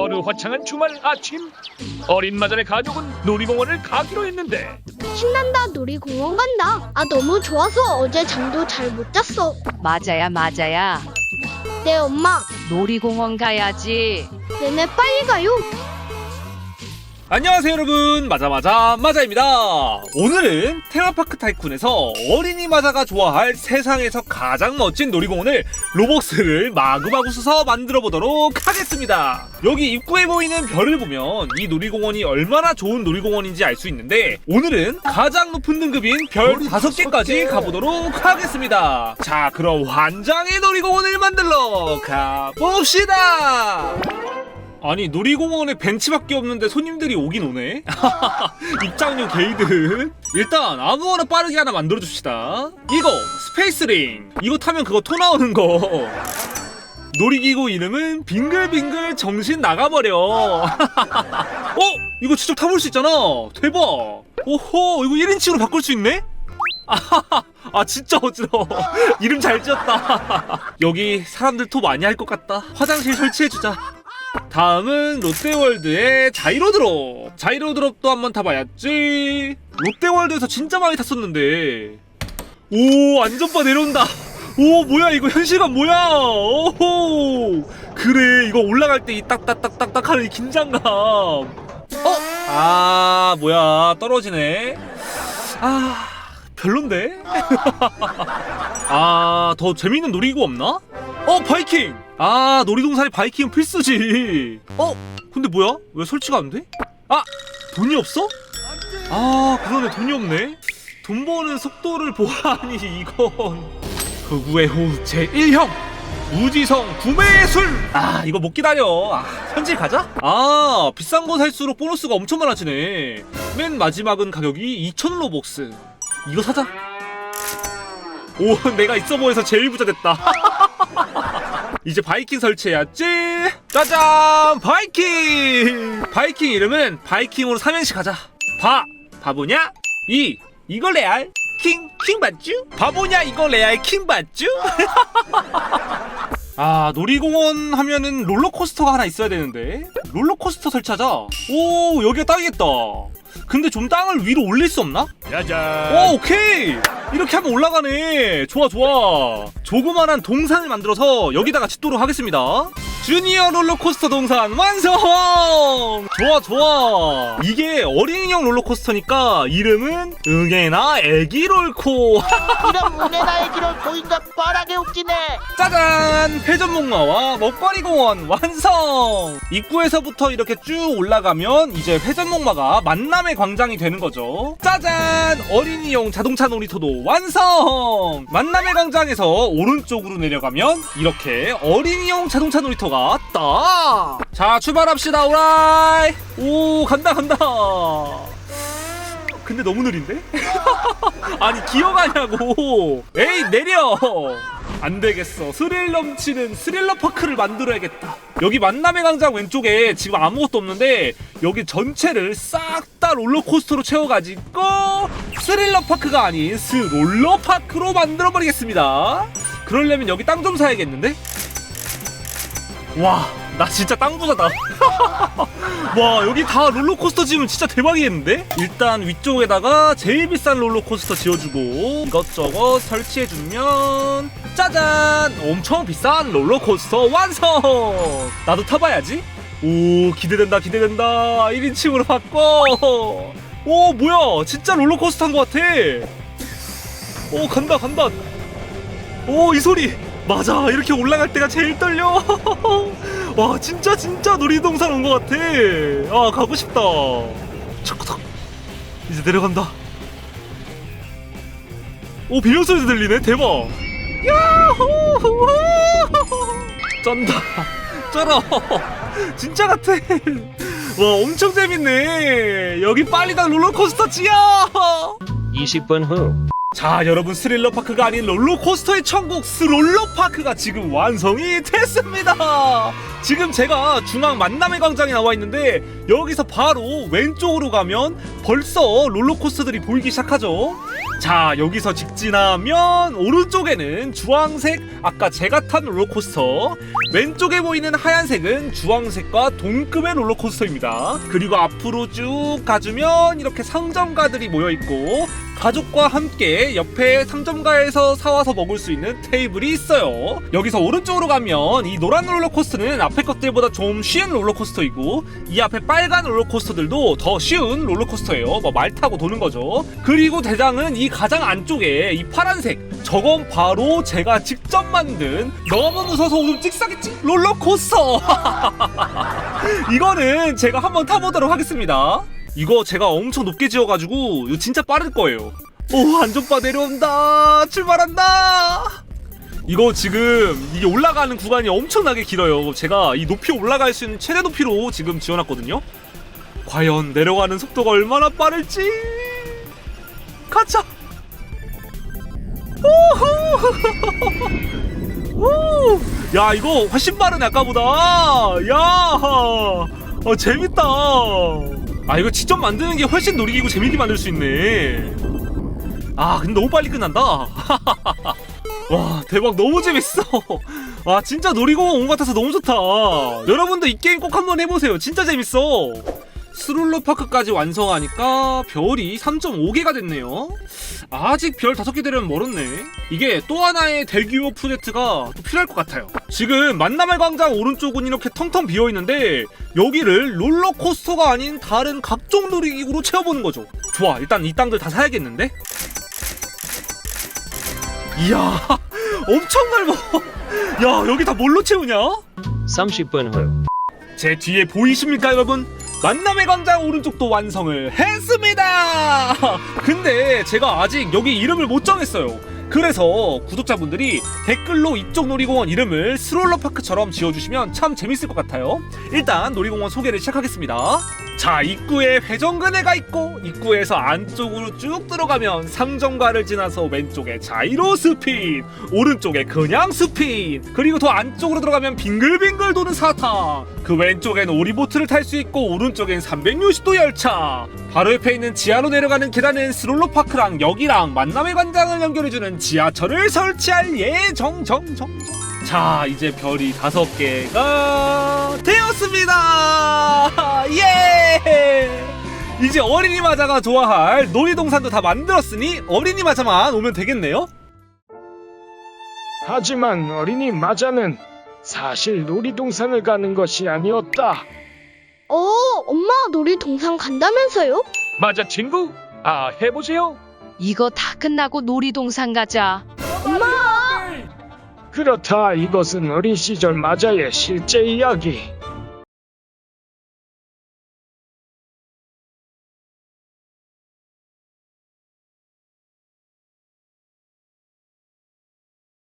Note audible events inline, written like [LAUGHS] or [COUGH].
어느 화창한 주말 아침 어린 마전의 가족은 놀이공원을 가기로 했는데. 신난다 놀이공원 간다. 아 너무 좋아서 어제 잠도 잘 못 잤어. 맞아야 맞아야. 네 엄마. 놀이공원 가야지. 네네 빨리 가요 안녕하세요 여러분. 마자마자 마자입니다. 오늘은 테마파크 타이쿤에서 어린이 마자가 좋아할 세상에서 가장 멋진 놀이공원을 로벅스를 마구마구 써서 만들어 보도록 하겠습니다. 여기 입구에 보이는 별을 보면 이 놀이공원이 얼마나 좋은 놀이공원인지 알 수 있는데 오늘은 가장 높은 등급인 별 5개까지 가보도록 하겠습니다. 자 그럼 환장의 놀이공원을 만들러 가봅시다 아니 놀이공원에 벤치밖에 없는데 손님들이 오긴 오네. [LAUGHS] 입장료 게이드 일단 아무거나 빠르게 하나 만들어줍시다. 이거 스페이스링. 이거 타면 그거 토 나오는 거. 놀이기구 이름은 빙글빙글 정신 나가버려. [LAUGHS] 어? 이거 직접 타볼 수 있잖아. 대박. 오호 이거 1인칭으로 바꿀 수 있네? [LAUGHS] 아 진짜 어지러워. 이름 잘 지었다. 여기 사람들 토 많이 할 것 같다. 화장실 설치해주자 다음은 롯데월드의 자이로드롭 자이로드롭도 한번 타봐야지 롯데월드에서 진짜 많이 탔었는데 오 안전바 내려온다 오 뭐야 이거 현실감 뭐야 오호 그래 이거 올라갈 때 이 딱딱딱딱딱 하는 이 긴장감 어? 아 뭐야 떨어지네 아 별론데? [LAUGHS] 아 더 재밌는 놀이기구 없나? 어 바이킹! 아 놀이동산에 바이킹은 필수지 어? 근데 뭐야? 왜 설치가 안 돼? 아! 돈이 없어? 아 그러네 돈이 없네 돈 버는 속도를 보아하니 이건 흑우의 호 제1형 무지성 구매술 아 이거 못 기다려 아, 현질 가자 아 비싼 거 살수록 보너스가 엄청 많아지네 맨 마지막은 가격이 2,000 로벅스 이거 사자 오 [LAUGHS] 내가 있어 보여서 제일 부자 됐다 [LAUGHS] 이제 바이킹 설치해야지. 짜잔! 바이킹! 바이킹 이름은 바이킹으로 삼행시 가자. 바 바보냐? 이 이거 레알 킹 킹받쥬? 바보냐? 이거 레알 킹받쥬? 아 놀이공원 하면은 롤러코스터가 하나 있어야 되는데. 롤러코스터 설치하자. 오 여기가 딱이겠다. 근데 좀 땅을 위로 올릴 수 없나? 짜잔. 오 오케이 이렇게 하면 올라가네. 좋아 좋아. 조그만한 동산을 만들어서 여기다가 짓도록 하겠습니다. 주니어 롤러코스터 동산 완성! 좋아 좋아. 이게 어린이용 롤러코스터니까 이름은 응애나 애기 롤코. [LAUGHS] 이런 은혜나의 길을 보인다 뻔하게 웃기네. 짜잔! 회전목마와 먹거리공원 완성! 입구에서부터 이렇게 쭉 올라가면 이제 회전목마가 만남의 광장이 되는 거죠. 짜잔! 어린이용 자동차 놀이터도 완성! 만남의 광장에서 오른쪽으로 내려가면 이렇게 어린이용 자동차 놀이터가 왔다. 자 출발합시다. 오라이! 오 간다 간다. 근데 너무 느린데? [LAUGHS] 아니 기어가냐고. 에이 내려! 안 되겠어. 스릴 넘치는 스릴러 파크를 만들어야겠다. 여기 만남의 광장 왼쪽에 지금 아무것도 없는데 여기 전체를 싹 다 롤러코스터로 채워가지고 스릴러 파크가 아닌 스롤러 파크로 만들어 버리겠습니다. 그러려면 여기 땅 좀 사야겠는데? 와 나 진짜 땅 부자다. [LAUGHS] 와 여기 다 롤러코스터 지으면 진짜 대박이겠는데? 일단 위쪽에다가 제일 비싼 롤러코스터 지어주고 이것저것 설치해주면 짜잔! 엄청 비싼 롤러코스터 완성! 나도 타봐야지. 오 기대된다 기대된다. 1인칭으로 바꿔 오 뭐야? 진짜 롤러코스터 한것 같아. 오 간다 간다. 오 이 소리. 맞아. 이렇게 올라갈 때가 제일 떨려. [LAUGHS] 와 진짜 진짜 놀이동산 온 것 같아. 아 가고 싶다. 차크닥 이제 내려간다. 오 비명 소리도 들리네. 대박. 야호! [LAUGHS] 쩐다. [LAUGHS] 쩔어. 진짜 같아 와 엄청 재밌네. 여기 빨리 다 롤러코스터 지야. 20분 후 자 여러분 스릴러 파크가 아닌 롤러코스터의 천국 스롤러 파크가 지금 완성이 됐습니다. 지금 제가 중앙 만남의 광장에 나와 있는데 여기서 바로 왼쪽으로 가면 벌써 롤러코스터들이 보이기 시작하죠. 자 여기서 직진하면 오른쪽에는 주황색 아까 제가 탄 롤러코스터 왼쪽에 보이는 하얀색은 주황색과 동급의 롤러코스터입니다. 그리고 앞으로 쭉 가주면 이렇게 상점가들이 모여있고 가족과 함께 옆에 상점가에서 사와서 먹을 수 있는 테이블이 있어요. 여기서 오른쪽으로 가면 이 노란 롤러코스터는 앞에 것들보다 좀 쉬운 롤러코스터이고 이 앞에 빨간 롤러코스터들도 더 쉬운 롤러코스터예요. 뭐 말 타고 도는 거죠. 그리고 대장은 이 가장 안쪽에 이 파란색 저건 바로 제가 직접 만든 너무 무서워서 오줌 찍사겠지 롤러코스터. [LAUGHS] 이거는 제가 한번 타보도록 하겠습니다 이거 제가 엄청 높게 지어가지고 이거 진짜 빠를 거예요. 오 안전바 내려온다. 출발한다. 이거 지금 이게 올라가는 구간이 엄청나게 길어요. 제가 이 높이 올라갈 수 있는 최대 높이로 지금 지어놨거든요. 과연 내려가는 속도가 얼마나 빠를지. 가자. 오호 [LAUGHS] 야 이거 훨씬 빠르네 아까보다. 야 어, 재밌다 아 이거 직접 만드는 게 훨씬 놀이기구 재밌게 만들 수 있네. 아 근데 너무 빨리 끝난다. [LAUGHS] 와 대박. 너무 재밌어. 와 [LAUGHS] 진짜 놀이공원 온 것 같아서 너무 좋다. 여러분도 이 게임 꼭 한번 해보세요. 진짜 재밌어. 스롤러 파크까지 완성하니까 별이 3.5개가 됐네요 아직 별 5개 되려면 멀었네. 이게 또 하나의 대규모 프로젝트가 또 필요할 것 같아요. 지금 만남의 광장 오른쪽은 이렇게 텅텅 비어 있는데 여기를 롤러코스터가 아닌 다른 각종 놀이기구로 채워보는 거죠. 좋아 일단 이 땅들 다 사야겠는데? 이야 [LAUGHS] 엄청 넓어. 야 여기 다 뭘로 채우냐? 30분 후. 제 뒤에 보이십니까 여러분? 만남의 광장 오른쪽도 완성을 했습니다! [LAUGHS] 근데 제가 아직 여기 이름을 못 정했어요. 그래서 구독자분들이 댓글로 이쪽 놀이공원 이름을 스롤러파크처럼 지어주시면 참 재밌을 것 같아요. 일단 놀이공원 소개를 시작하겠습니다. 자, 입구에 회전근해가 있고 입구에서 안쪽으로 쭉 들어가면 상점가를 지나서 왼쪽에 자이로 스핀, 오른쪽에 그냥 스핀, 그리고 더 안쪽으로 들어가면 빙글빙글 도는 사탕, 그 왼쪽엔 오리보트를 탈 수 있고 오른쪽엔 360도 열차, 바로 옆에 있는 지하로 내려가는 계단은 스롤러파크랑 여기랑 만남의 관장을 연결해주는 지하철을 설치할 예정 정정. 자 이제 별이 다섯 개가 되었습니다. [LAUGHS] 예. 이제 어린이 마자가 좋아할 놀이동산도 다 만들었으니 어린이 마자만 오면 되겠네요. 하지만 어린이 마자는 사실 놀이동산을 가는 것이 아니었다. 어, 엄마 놀이동산 간다면서요? 맞아 친구 아 해보세요 이거 다 끝나고 놀이동산 가자. 엄마! 그렇다 이것은 어린 시절 마자의 실제 이야기.